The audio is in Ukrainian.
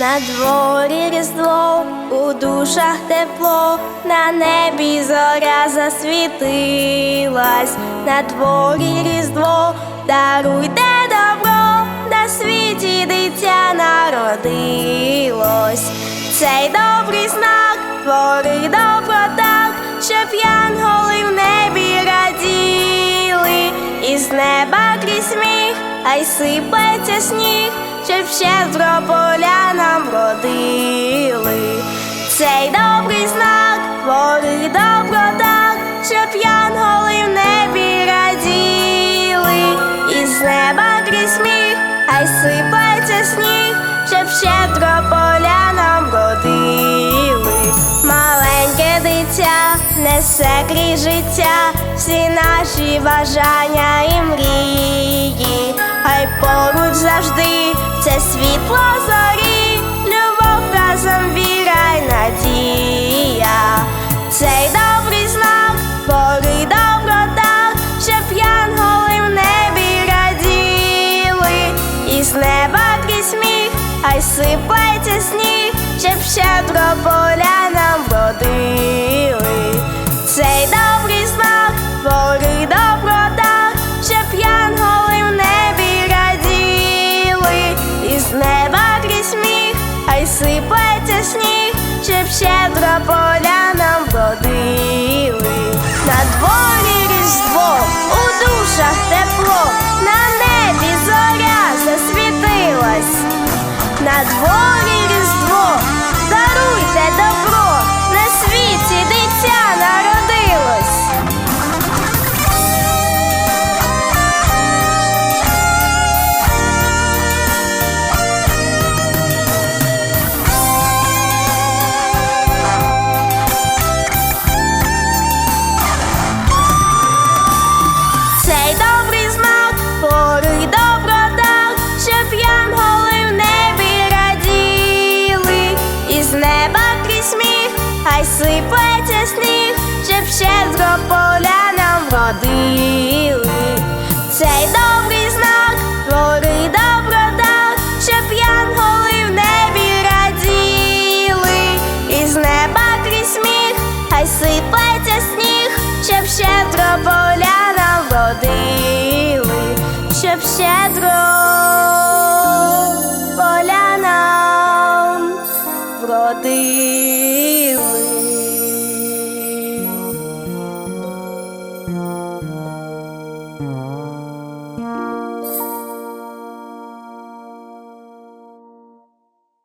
На дворі різдво, у душах тепло, на небі зоря засвітилась, на дворі різдво, даруйте добро, на світі дитя народилось. Цей добрий знак творить добро так, щоб янголи в небі раділи, і з неба крізь сміх, а й сиплеться сніг, щоб щедро поля нам родили. Цей добрий знак творить добро так, щоб янголи в небі раділи, і з неба крізь сміх, а й сиплеться сніг, щоб щедро поля нам родили. Дитя несе крізь життя всі наші бажання і мрії, хай поруч завжди це світло зорі, любов разом віра й надія. Цей добрий знак бори добро так, щоб янголи в небі раділи, і з неба крізь сміх, а й сиплеться сніг, щоб щедро поля нам родили. Сиплеться сніг, щоб щедро поля нам водили. На дворі різдво, у душах тепло, на небі зоря засвітилась. На дворі хай сиплеться сніг, щоб щедро поля нам родили. Цей добрий знак твори добро так, щоб янголи в небі раділи, і з неба крізь сміх, хай сиплеться сніг, щоб щедро поля нам родили, щоб щедро